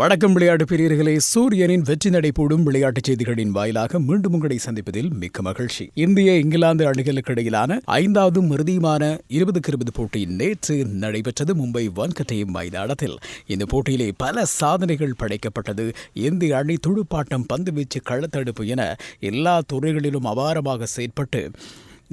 வணக்கம் விளையாட்டு பிரியர்களே. சூரியனின் வெற்றி நடை போடும் விளையாட்டுச் செய்திகளின் வாயிலாக மீண்டும் உங்களை சந்திப்பதில் மிக்க மகிழ்ச்சி. இந்திய இங்கிலாந்து அணிகளுக்கு இடையிலான ஐந்தாவது இறுதியுமான இருபதுக்கு இருபது போட்டி நேற்று நடைபெற்றது மும்பை வான்கட்டையும் மைதானத்தில். இந்த போட்டியிலே பல சாதனைகள் படைக்கப்பட்டது. இந்திய அணி துடுப்பாட்டம் பந்துவீச்சு களத்தடுப்பு என எல்லா துறைகளிலும் அபாரமாக செயற்பட்டு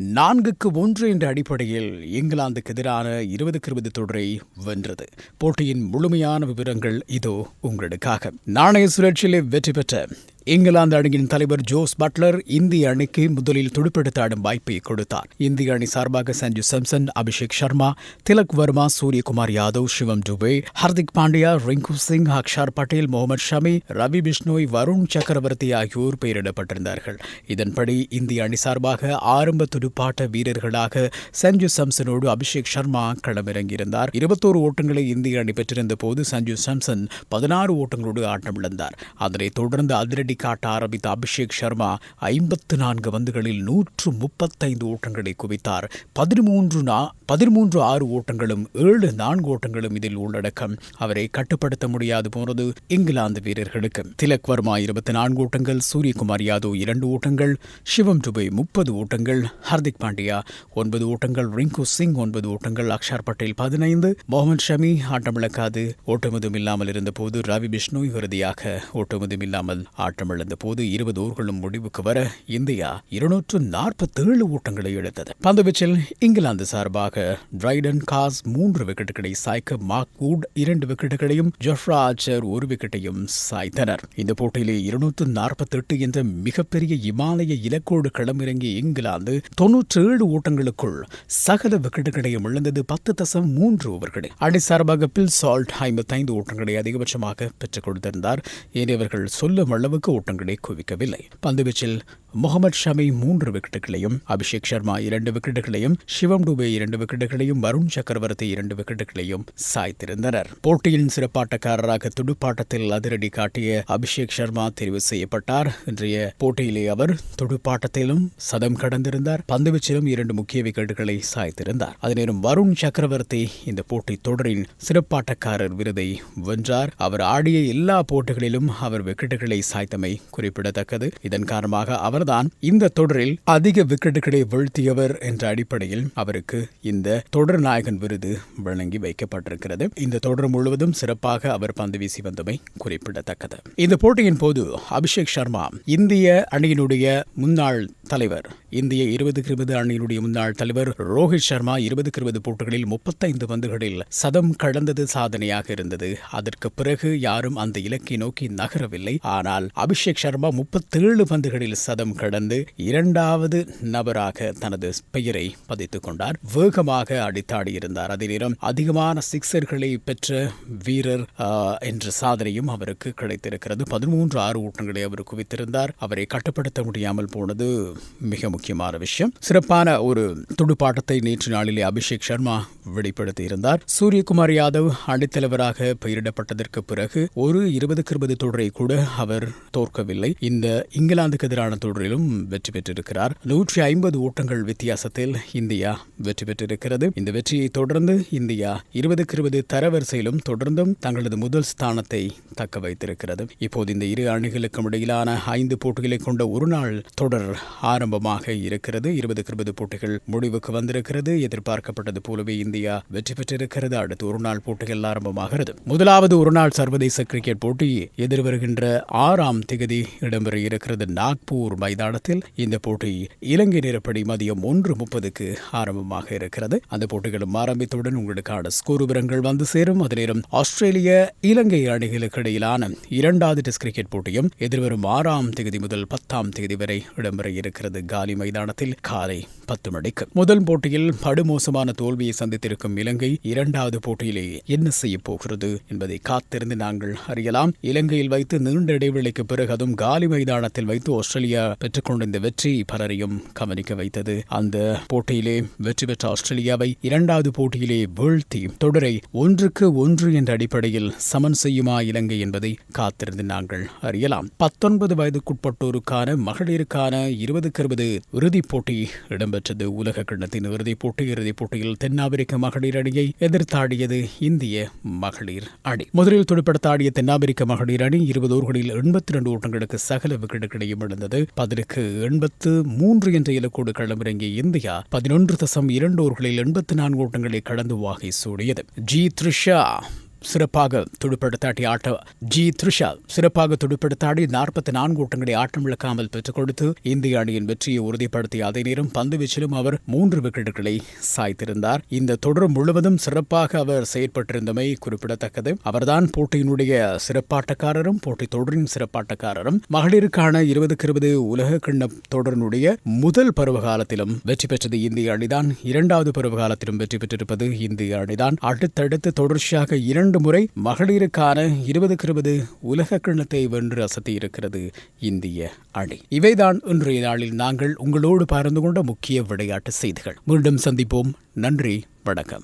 நான்குக்கு ஒன்று என்ற அடிப்படையில் இங்கிலாந்துக்கு எதிரான இருபதுக்கு இருபது தொடரை வென்றது. போட்டியின் முழுமையான விவரங்கள் இதோ உங்களுக்காக. நாணய சுழற்சியிலே வெற்றி பெற்ற இங்கிலாந்து அணியின் தலைவர் ஜோஸ் பட்லர் இந்திய அணிக்கு முதலில் துடுப்பெடுத்து ஆடும் வாய்ப்பை கொடுத்தார். இந்திய அணி சார்பாக சஞ்சு சாம்சன் அபிஷேக் சர்மா திலக் வர்மா சூரியகுமார் யாதவ் சிவம் டுபே ஹர்திக் பாண்டியா ரிங்கு சிங் அக்ஷார் பட்டேல் முகமது ஷமி ரவி பிஷ்னோய் வருண் சக்கரவர்த்தி ஆகியோர் பெயரிடப்பட்டிருந்தார்கள். இதன்படி இந்திய அணி சார்பாக ஆரம்ப துடுப்பாட்ட வீரர்களாக சஞ்சு சாம்சனோடு அபிஷேக் சர்மா களமிறங்கியிருந்தார். இருபத்தோரு ஓட்டங்களை இந்திய அணி பெற்றிருந்த போது சஞ்சு சாம்சன் பதினாறு ஓட்டங்களோடு ஆட்டமிழந்தார். அதனைத் தொடர்ந்து அதிரடி காட்ட ஆரம்பித்த அபிஷேக் சர்மா ஐம்பத்து நான்கு பந்துகளில் நூற்று முப்பத்தைந்து ஓட்டங்களை குவித்தார். பதிமூன்று நா பதிமூன்று ஆறு ஓட்டங்களும் ஏழு நான்கு ஓட்டங்களும் இதில் உள்ளடக்கம். அவரை கட்டுப்படுத்த முடியாது போனது இங்கிலாந்து வீரர்களுக்கு. திலக் வர்மா இருபத்தி நான்கு ஓட்டங்கள் சூரியகுமார் யாதவ் இரண்டு ஓட்டங்கள் சிவம் டுபே முப்பது ஓட்டங்கள் ஹர்திக் பாண்டியா ஒன்பது ஓட்டங்கள் ரிங்கு சிங் ஒன்பது ஓட்டங்கள் அக்ஷார் பட்டேல் பதினைந்து முகமது ஷமி ஆட்டமிழக்காது. ஓட்டமதும் இல்லாமல் இருந்தபோது ரவி பிஷ்ணு இறுதியாக ஓட்டமதும் இல்லாமல் ஆட்டம் ஆட்டமிழந்த போது இருபது ஓர்களும் முடிவுக்கு வர இந்தியா இருநூற்று நாற்பத்தேழு ஓட்டங்களை இழுத்தது. பந்துவீச்சில் இங்கிலாந்து சார்பாக டிரைடன் காஸ் மூன்று விக்கெட்டுகளை சாய்க்க மார்க் வூட் இரண்டு விக்கெட்டுகளையும் ஜொஃப்ரா ஆச்சர் ஒரு விக்கெட்டையும் சாய்த்தனர். இந்த போட்டியிலே இருநூற்று நாற்பத்தெட்டு என்ற மிகப்பெரிய இமாலய இலக்கோடு களமிறங்கிய இங்கிலாந்து தொன்னூற்றி ஏழு ஓட்டங்களுக்குள் சகல விக்கெட்டுகளையும் இழந்தது பத்து தசம் மூன்று ஓவர்களில் அணி சார்பாக பில் சால்ட் ஐம்பத்தைந்து ஓட்டங்களை அதிகபட்சமாக பெற்றுக் கொடுத்திருந்தார். ஏனையவர்கள் சொல்லும் அளவுக்கு ஓட்டங்களை குவிக்கவில்லை. பந்துவீச்சில் முகமது ஷமி மூன்று விக்கெட்டுகளையும் அபிஷேக் சர்மா இரண்டு விக்கெட்டுகளையும் சிவம் டுபே இரண்டு விக்கெட்டுகளையும் வருண் சக்கரவர்த்தி இரண்டு விக்கெட்டுகளையும் சாய்த்திருந்தனர். போட்டியின் சிறப்பாட்டக்காரராக துடுப்பாட்டத்தில் அதிரடி காட்டிய அபிஷேக் சர்மா தெரிவு செய்யப்பட்டார். இன்றைய போட்டியிலே அவர் துடுப்பாட்டத்திலும் சதம் கடந்திருந்தார். பந்துவீச்சிலும் இரண்டு முக்கிய விக்கெட்டுகளை சாய்த்திருந்தார். அதேநேரம் வருண் சக்கரவர்த்தி இந்த போட்டி தொடரின் சிறப்பாட்டக்காரர் விருதை வென்றார். அவர் ஆடிய எல்லா போட்டிகளிலும் அவர் விக்கெட்டுகளை சாய்த்தமை குறிப்பிடத்தக்கது. இதன் காரணமாக அவர் அவர்தான் இந்த தொடரில் அதிக விக்கெட்டுகளை வீழ்த்தியவர் என்ற அடிப்படையில் அவருக்கு இந்த தொடர் நாயகன் விருது வழங்கி வைக்கப்பட்டிருக்கிறது. இந்த தொடர் முழுவதும் சிறப்பாக அவர் பந்து வீசி வந்தமை குறிப்பிடத்தக்கது. இந்த போட்டியின் போது அபிஷேக் சர்மா இந்திய அணியினுடைய முன்னாள் தலைவர் இந்திய இருபதுக்கு இருபது அணியினுடைய முன்னாள் தலைவர் ரோஹித் சர்மா இருபதுக்கு இருபது போட்டிகளில் முப்பத்தைந்து பந்துகளில் சதம் கடந்தது சாதனையாக இருந்தது. அதற்கு பிறகு யாரும் அந்த இலக்கை நோக்கி நகரவில்லை. ஆனால் அபிஷேக் சர்மா முப்பத்தேழு பந்துகளில் சதம் கடந்து இரண்டாவது நபராக தனது பெயரை பதித்துக் கொண்டார். வேகமாக அடித்தாடியிருந்தார் அதே நேரம் அதிகமான சிக்ஸர்களை பெற்ற வீரர் என்ற சாதனையும் அவருக்கு கிடைத்திருக்கிறது. பதிமூன்று ஆறு ஊட்டங்களை அவர் குவித்திருந்தார். அவரை கட்டுப்படுத்த முடியாமல் போனது மிக முக்கியமான விஷயம். சிறப்பான ஒரு துடுப்பாட்டத்தை நேற்று நாளிலே அபிஷேக் சர்மா வெளிப்படுத்தி இருந்தார் சூரியகுமார் யாதவ் அணித்தலைவராக பெயரிடப்பட்டதற்கு பிறகு ஒரு இருபதுக்கு இருபது தொடரை கூட அவர் தோற்கவில்லை. இந்த இங்கிலாந்துக்கு எதிரான தொடரிலும் வெற்றி பெற்றிருக்கிறார். நூற்றி ஐம்பது ஓட்டங்கள் வித்தியாசத்தில் இந்தியா வெற்றி பெற்றிருக்கிறது. இந்த வெற்றியை தொடர்ந்து இந்தியா இருபதுக்கு இருபது தரவரிசையிலும் தொடர்ந்தும் தங்களது முதல் ஸ்தானத்தை தக்க வைத்திருக்கிறது. இப்போது இந்த இரு அணிகளுக்கும் இடையிலான ஐந்து போட்டிகளை கொண்ட ஒரு நாள் தொடர் ஆரம்பமாக இருக்கிறது. இருபதுக்கு இருபது போட்டிகள் முடிவுக்கு வந்திருக்கிறது. எதிர்பார்க்கப்பட்டது போலவே இந்தியா வெற்றி பெற்றிருக்கிறது. அடுத்து ஒரு நாள் போட்டிகள் ஆரம்பமாகிறது. முதலாவது ஒருநாள் சர்வதேச கிரிக்கெட் போட்டி எதிர்வருகின்ற ஆறாம் திகதி இடம்பெற இருக்கிறது. நாக்பூர் மைதானத்தில் இந்த போட்டி இலங்கை நேரப்படி மதியம் ஒன்று முப்பதுக்கு ஆரம்பமாக இருக்கிறது. அந்த போட்டிகளும் ஆரம்பித்தவுடன் உங்களுக்கான ஸ்கோர் விவரங்கள் வந்து சேரும். அதே நேரம் ஆஸ்திரேலிய இலங்கை அணிகளுக்கு இடையிலான இரண்டாவது டெஸ்ட் கிரிக்கெட் போட்டியும் எதிர்வரும் ஆறாம் தேதி முதல் பத்தாம் தேதி வரை இடம்பெற இருக்கிறது. காலி மைதானத்தில் காலை பத்து மணிக்கு. முதல் போட்டியில் படுமோசமான தோல்வியை சந்தித்திருக்கும் இலங்கை இரண்டாவது போட்டியிலே என்ன செய்ய போகிறது என்பதை காத்திருந்து நாங்கள் அறியலாம். இலங்கையில் வைத்து நீண்ட இடைவெளிக்கு பிறகு பிறகு அதுவும் காலி மைதானத்தில் வைத்து ஆஸ்திரேலியா பெற்றுக்கொண்ட இந்த வெற்றி பலரையும் கவனிக்க வைத்தது. அந்த போட்டியிலே வெற்றி பெற்ற ஆஸ்திரேலியாவை இரண்டாவது போட்டியிலே வீழ்த்தி தொடரை ஒன்றுக்கு ஒன்று என்ற அடிப்படையில் சமன் செய்யுமா இலங்கை என்பதை காத்திருந்து நாங்கள் அறியலாம். பத்தொன்பது வயதுக்குட்பட்டோருக்கான மகளிருக்கான இருபதுக்கு இருபது இறுதிப் போட்டி இடம்பெற்றது. உலக கிண்ணத்தின் இறுதிப் போட்டி இறுதிப் போட்டியில் தென்னாப்பிரிக்க மகளிர் அணியை எதிர்த்தாடியது இந்திய மகளிர் அணி. முதலில் துடுப்படுத்தாடிய தென்னாப்பிரிக்க மகளிர் அணி இருபது ஓவர்களில் எண்பத்தி இரண்டு ஓட்டங்களுக்கு சகல விக்கெட்டுகளையும் இழந்தது. பதிலுக்கு எண்பத்து மூன்று என்ற இலக்கோடு களமிறங்கிய இந்தியா பதினொன்று தசம் இரண்டு ஓவர்களில் எண்பத்தி நான்கு ஓட்டங்களை கடந்து வாகை சூடியது. ஜி. த்ரிஷா சிறப்பாக துடுப்படுத்தாடி ஆட்ட ஜி த்ரிஷா சிறப்பாக துடுப்படுத்தாடி நாற்பத்தி நான்கு ஓட்டங்களை ஆட்டம் இழக்காமல் பெற்றுக் கொடுத்து இந்திய அணியின் வெற்றியை உறுதிப்படுத்திய அதே நேரம் பந்து வீச்சிலும் அவர் மூன்று விக்கெட்டுகளை சாய்த்திருந்தார். இந்த தொடர் முழுவதும் சிறப்பாக அவர் செயற்பட்டிருந்தமை குறிப்பிடத்தக்கது. அவர்தான் போட்டியினுடைய சிறப்பாட்டக்காரரும் போட்டி தொடரின் சிறப்பாட்டக்காரரும். மகளிருக்கான இருபதுக்கு இருபது உலக கிண்ண தொடரினுடைய முதல் பருவகாலத்திலும் வெற்றி பெற்றது இந்திய அணிதான். இரண்டாவது பருவகாலத்திலும் வெற்றி பெற்றிருப்பது இந்திய அணிதான். அடுத்தடுத்து தொடர்ச்சியாக இரண்டு முறை மகளிருக்கான இருபதுக்கு இருபது உலக கிண்ணத்தை வென்று அசத்தியிருக்கிறது இந்திய அணி. இவைதான் இன்றைய நாளில் நாங்கள் உங்களோடு பகிர்ந்து கொண்ட முக்கிய விளையாட்டு செய்திகள். மீண்டும் சந்திப்போம். நன்றி. வணக்கம்.